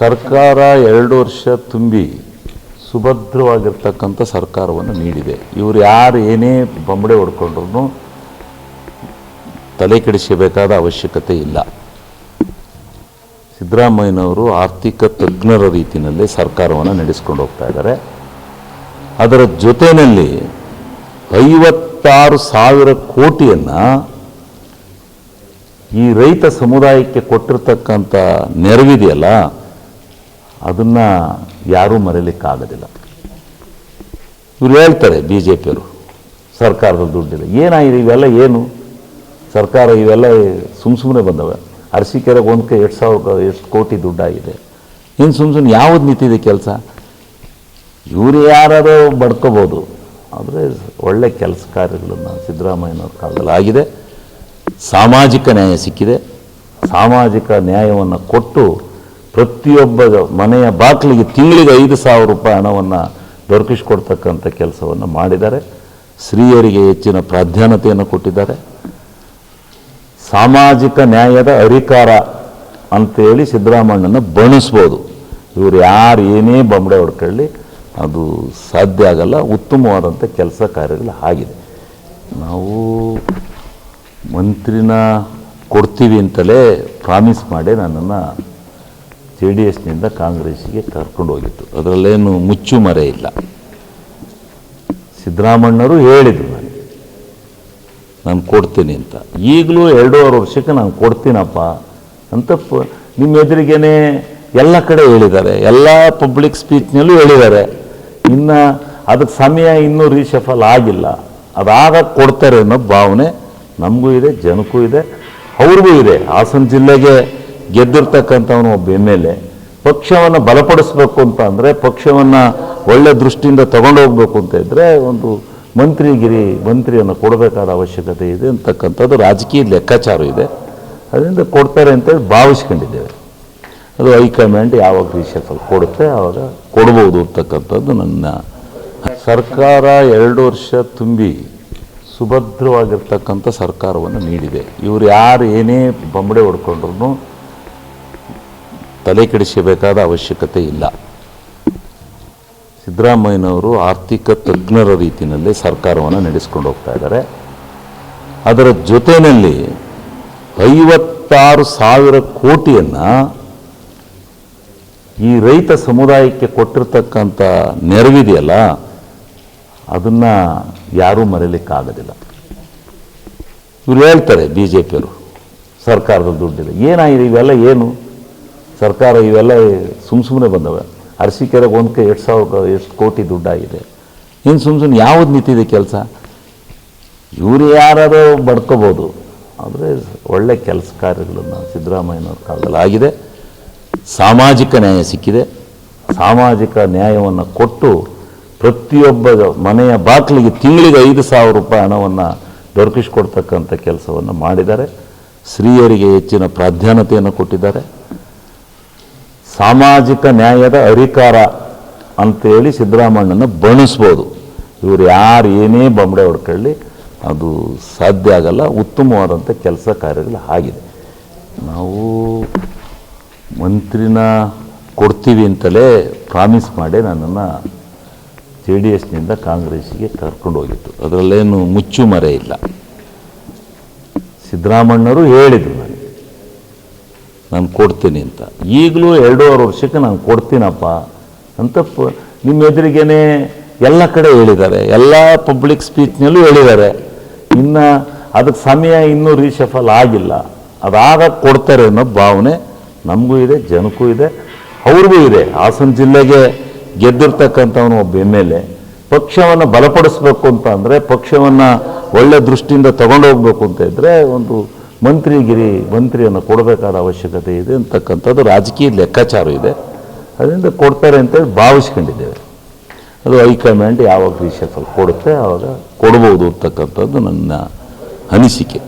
ಸರ್ಕಾರ ಎರಡು ವರ್ಷ ತುಂಬಿ ಸುಭದ್ರವಾಗಿರ್ತಕ್ಕಂಥ ಸರ್ಕಾರವನ್ನು ನೀಡಿದೆ. ಇವರು ಯಾರು ಏನೇ ಬಂಬಡೆ ಹೊಡ್ಕೊಂಡ್ರು ತಲೆ ಕೆಡಿಸಬೇಕಾದ ಅವಶ್ಯಕತೆ ಇಲ್ಲ. ಸಿದ್ದರಾಮಯ್ಯನವರು ಆರ್ಥಿಕ ತಜ್ಞರ ರೀತಿಯಲ್ಲಿ ಸರ್ಕಾರವನ್ನು ನಡೆಸ್ಕೊಂಡು ಹೋಗ್ತಾ ಇದ್ದಾರೆ. ಅದರ ಜೊತೆಯಲ್ಲಿ ಐವತ್ತಾರು ಸಾವಿರ ಕೋಟಿಯನ್ನು ಈ ರೈತ ಸಮುದಾಯಕ್ಕೆ ಕೊಟ್ಟಿರ್ತಕ್ಕಂಥ ನೆರವಿದೆಯಲ್ಲ ಅದನ್ನು ಯಾರೂ ಮರೀಲಿಕ್ಕಾಗೋದಿಲ್ಲ. ಇವ್ರು ಹೇಳ್ತಾರೆ ಬಿ ಜೆ ಪಿಯವರು ಸರ್ಕಾರದ ದುಡ್ಡಿಲ್ಲ. ಏನಾಗಿದೆ, ಇವೆಲ್ಲ ಏನು? ಸರ್ಕಾರ ಇವೆಲ್ಲ ಸುಮ್ಮ ಸುಮ್ಮನೆ ಬಂದವೆ. ಅರಸೀಕೆರೆಗೆ ಒಂದು ಕೈ ಎಷ್ಟು ಸಾವಿರ, ಎಷ್ಟು ಕೋಟಿ ದುಡ್ಡಾಗಿದೆ. ಇನ್ನು ಸುಮ್ಮ ಸುಮ್ಮನೆ ಯಾವ್ದು ನಿಂತಿದೆ ಕೆಲಸ? ಇವರು ಯಾರಾದರೂ ಬಡ್ಕೋಬೋದು. ಆದರೆ ಒಳ್ಳೆ ಕೆಲಸ ಕಾರ್ಯಗಳನ್ನು ಸಿದ್ದರಾಮಯ್ಯನವ್ರ ಕಾಲದಲ್ಲಿ ಆಗಿದೆ. ಸಾಮಾಜಿಕ ನ್ಯಾಯ ಸಿಕ್ಕಿದೆ. ಸಾಮಾಜಿಕ ನ್ಯಾಯವನ್ನು ಕೊಟ್ಟು ಪ್ರತಿಯೊಬ್ಬ ಮನೆಯ ಬಾಗಿಲಿಗೆ ತಿಂಗಳಿಗೆ ಐದು ಸಾವಿರ ರೂಪಾಯಿ ಹಣವನ್ನು ದೊರಕಿಸ್ಕೊಡ್ತಕ್ಕಂಥ ಕೆಲಸವನ್ನು ಮಾಡಿದ್ದಾರೆ. ಸ್ತ್ರೀಯರಿಗೆ ಹೆಚ್ಚಿನ ಪ್ರಾಧಾನ್ಯತೆಯನ್ನು ಕೊಟ್ಟಿದ್ದಾರೆ. ಸಾಮಾಜಿಕ ನ್ಯಾಯದ ಅಧಿಕಾರ ಅಂತೇಳಿ ಸಿದ್ದರಾಮಣ್ಣನ ಬಣಿಸ್ಬೋದು ಇವರು ಯಾರು ಏನೇ ಬಂಬಡೆ ಹೊಡ್ಕೊಳ್ಳಿ ಅದು ಸಾಧ್ಯ ಆಗಲ್ಲ, ಉತ್ತಮವಾದಂಥ ಕೆಲಸ ಕಾರ್ಯಗಳು ಆಗಿದೆ. ನಾವು ಮಂತ್ರಿನ ಕೊಡ್ತೀವಿ ಅಂತಲೇ ಪ್ರಾಮಿಸ್ ಮಾಡಿ ನನ್ನನ್ನು ಜೆ ಡಿ ಎಸ್ನಿಂದ ಕಾಂಗ್ರೆಸ್ಸಿಗೆ ಕರ್ಕೊಂಡು ಹೋಗಿತ್ತು. ಅದರಲ್ಲೇನು ಮುಚ್ಚು ಮರೆ ಇಲ್ಲ. ಸಿದ್ದರಾಮಣ್ಣರು ಹೇಳಿದರು ನನಗೆ ನಾನು ಕೊಡ್ತೀನಿ ಅಂತ. ಈಗಲೂ ಎರಡೂವರೆ ವರ್ಷಕ್ಕೆ ನಾನು ಕೊಡ್ತೀನಪ್ಪ ಅಂತ ನಿಮ್ಮ ಎದುರಿಗೇನೆ ಎಲ್ಲ ಕಡೆ ಹೇಳಿದ್ದಾರೆ. ಎಲ್ಲ ಪಬ್ಲಿಕ್ ಸ್ಪೀಚ್ನಲ್ಲೂ ಹೇಳಿದ್ದಾರೆ. ಇನ್ನು ಅದಕ್ಕೆ ಸಮಯ ಇನ್ನೂ ರೀಶಫಲ್ ಆಗಿಲ್ಲ. ಅದಾಗ ಕೊಡ್ತಾರೆ ಅನ್ನೋ ಭಾವನೆ ನಮಗೂ ಇದೆ, ಜನಕ್ಕೂ ಇದೆ, ಅವ್ರಿಗೂ ಇದೆ. ಹಾಸನ ಜಿಲ್ಲೆಗೆ ಗೆದ್ದಿರ್ತಕ್ಕಂಥವನು ಒಬ್ಬ ಎಂ ಎಲ್ ಎ. ಪಕ್ಷವನ್ನು ಬಲಪಡಿಸ್ಬೇಕು ಅಂತ ಅಂದರೆ ಪಕ್ಷವನ್ನು ಒಳ್ಳೆ ದೃಷ್ಟಿಯಿಂದ ತಗೊಂಡು ಹೋಗ್ಬೇಕು ಅಂತ ಇದ್ದರೆ ಒಂದು ಮಂತ್ರಿಗಿರಿ ಮಂತ್ರಿಯನ್ನು ಕೊಡಬೇಕಾದ ಅವಶ್ಯಕತೆ ಇದೆ ಅಂತಕ್ಕಂಥದ್ದು ರಾಜಕೀಯ ಲೆಕ್ಕಾಚಾರ ಇದೆ. ಅದರಿಂದ ಕೊಡ್ತಾರೆ ಅಂತೇಳಿ ಭಾವಿಸ್ಕೊಂಡಿದ್ದೇವೆ. ಅದು ಹೈಕಮಾಂಡ್ ಯಾವಾಗ ರೀಶಫಲ್ ಕೊಡುತ್ತೆ ಆವಾಗ ಕೊಡ್ಬೋದು ಅಂತಕ್ಕಂಥದ್ದು ನನ್ನ ಸರ್ಕಾರ ಎರಡು ವರ್ಷ ತುಂಬಿ ಸುಭದ್ರವಾಗಿರ್ತಕ್ಕಂಥ ಸರ್ಕಾರವನ್ನು ನೀಡಿದೆ. ಇವರು ಯಾರು ಏನೇ ಬಂಬಡೆ ಹೊಡ್ಕೊಂಡ್ರು ತಲೆ ಕೆಡಿಸಬೇಕಾದ ಅವಶ್ಯಕತೆ ಇಲ್ಲ. ಸಿದ್ದರಾಮಯ್ಯನವರು ಆರ್ಥಿಕ ತಜ್ಞರ ರೀತಿಯಲ್ಲಿ ಸರ್ಕಾರವನ್ನು ನಡೆಸ್ಕೊಂಡು ಹೋಗ್ತಾ ಇದ್ದಾರೆ. ಅದರ ಜೊತೆಯಲ್ಲಿ ಐವತ್ತಾರು ಸಾವಿರ ಕೋಟಿಯನ್ನು ಈ ರೈತ ಸಮುದಾಯಕ್ಕೆ ಕೊಟ್ಟಿರ್ತಕ್ಕಂಥ ನೆರವಿದೆಯಲ್ಲ, ಅದನ್ನು ಯಾರೂ ಮರೀಲಿಕ್ಕಾಗೋದಿಲ್ಲ. ಇವ್ರು ಹೇಳ್ತಾರೆ ಬಿ ಜೆ ಪಿಯವರು ಸರ್ಕಾರದ ದುಡ್ಡಿಲ್ಲ ಏನಾಗಿದೆ? ಇವೆಲ್ಲ ಏನು? ಸರ್ಕಾರ ಇವೆಲ್ಲ ಸುಮ್ಮ ಸುಮ್ಮನೆ ಬಂದವೆ. ಅರಸೀಕೆರೆಗೆ ಒಂದು ಕೈ ಎರಡು ಸಾವಿರ ಎಷ್ಟು ಕೋಟಿ ದುಡ್ಡಾಗಿದೆ. ಇನ್ನು ಸುಮ್ಮ ಸುಮ್ಮನೆ ಯಾವ್ದು ನಿಂತಿದೆ ಕೆಲಸ? ಇವರು ಯಾರಾದರೂ ಬಡ್ಕೋಬೋದು. ಆದರೆ ಒಳ್ಳೆ ಕೆಲಸ ಕಾರ್ಯಗಳನ್ನು ಸಿದ್ದರಾಮಯ್ಯನವ್ರ ಕಾಲದಲ್ಲಿ ಆಗಿದೆ. ಸಾಮಾಜಿಕ ನ್ಯಾಯ ಸಿಕ್ಕಿದೆ. ಸಾಮಾಜಿಕ ನ್ಯಾಯವನ್ನು ಕೊಟ್ಟು ಪ್ರತಿಯೊಬ್ಬ ಮನೆಯ ಬಾಗಿಲಿಗೆ ತಿಂಗಳಿಗೆ ಐದು ಸಾವಿರ ರೂಪಾಯಿ ಹಣವನ್ನು ದೊರಕಿಸ್ಕೊಡ್ತಕ್ಕಂಥ ಕೆಲಸವನ್ನು ಮಾಡಿದ್ದಾರೆ. ಸ್ತ್ರೀಯರಿಗೆ ಹೆಚ್ಚಿನ ಪ್ರಾಧಾನ್ಯತೆಯನ್ನು ಕೊಟ್ಟಿದ್ದಾರೆ. ಸಾಮಾಜಿಕ ನ್ಯಾಯದ ಅಧಿಕಾರ ಅಂತೇಳಿ ಸಿದ್ದರಾಮಣ್ಣನ ಬಣಿಸ್ಬೋದು ಇವರು ಯಾರು ಏನೇ ಬಂಬಡೆ ಹೊಡ್ಕೊಳ್ಳಿ, ಅದು ಸಾಧ್ಯ ಆಗಲ್ಲ. ಉತ್ತಮವಾದಂಥ ಕೆಲಸ ಕಾರ್ಯಗಳು ಆಗಿದೆ. ನಾವು ಮಂತ್ರಿನ ಕೊಡ್ತೀವಿ ಅಂತಲೇ ಪ್ರಾಮಿಸ್ ಮಾಡಿ ನನ್ನನ್ನು ಜೆ ಡಿ ಎಸ್ನಿಂದ ಕಾಂಗ್ರೆಸ್ಸಿಗೆ ಕರ್ಕೊಂಡು ಹೋಗಿತ್ತು. ಅದರಲ್ಲೇನು ಮುಚ್ಚು ಮರೆ ಇಲ್ಲ. ಸಿದ್ದರಾಮಣ್ಣರು ಹೇಳಿದರು. ನಾನು ಕೊಡ್ತೀನಿ ಅಂತ. ಈಗಲೂ ಎರಡೂವರೆ ವರ್ಷಕ್ಕೆ ನಾನು ಕೊಡ್ತೀನಪ್ಪ ಅಂತ ಪ, ನಿಮ್ಮ ಎದುರಿಗೇನೆ ಎಲ್ಲ ಕಡೆ ಹೇಳಿದ್ದಾರೆ. ಎಲ್ಲ ಪಬ್ಲಿಕ್ ಸ್ಪೀಚ್ನಲ್ಲೂ ಹೇಳಿದ್ದಾರೆ. ಇನ್ನು ಅದಕ್ಕೆ ಸಮಯ ಇನ್ನೂ ರೀಶಫಲ್ ಆಗಿಲ್ಲ. ಅದಾಗ ಕೊಡ್ತಾರೆ ಅನ್ನೋ ಭಾವನೆ ನಮಗೂ ಇದೆ, ಜನಕ್ಕೂ ಇದೆ, ಅವ್ರಿಗೂ ಇದೆ. ಹಾಸನ ಜಿಲ್ಲೆಗೆ ಗೆದ್ದಿರ್ತಕ್ಕಂಥವನು ಒಬ್ಬ ಎಂ ಎಲ್ ಎ. ಪಕ್ಷವನ್ನು ಬಲಪಡಿಸ್ಬೇಕು ಅಂತ ಅಂದರೆ ಪಕ್ಷವನ್ನು ಒಳ್ಳೆ ದೃಷ್ಟಿಯಿಂದ ತಗೊಂಡು ಹೋಗ್ಬೇಕು ಅಂತ ಇದ್ದರೆ ಒಂದು ಮಂತ್ರಿಗಿರಿ, ಮಂತ್ರಿಯನ್ನು ಕೊಡಬೇಕಾದ ಅವಶ್ಯಕತೆ ಇದೆ ಅಂತಕ್ಕಂಥದ್ದು ರಾಜಕೀಯ ಲೆಕ್ಕಾಚಾರ ಇದೆ. ಅದರಿಂದ ಕೊಡ್ತಾರೆ ಅಂತೇಳಿ ಭಾವಿಸ್ಕೊಂಡಿದ್ದೇವೆ. ಅದು ಹೈಕಮಾಂಡ್ ಯಾವಾಗ ರೀಶಫಲ್ ಕೊಡುತ್ತೆ ಆವಾಗ ಕೊಡ್ಬೋದು ಅಂತಕ್ಕಂಥದ್ದು ನನ್ನ ಅನಿಸಿಕೆ.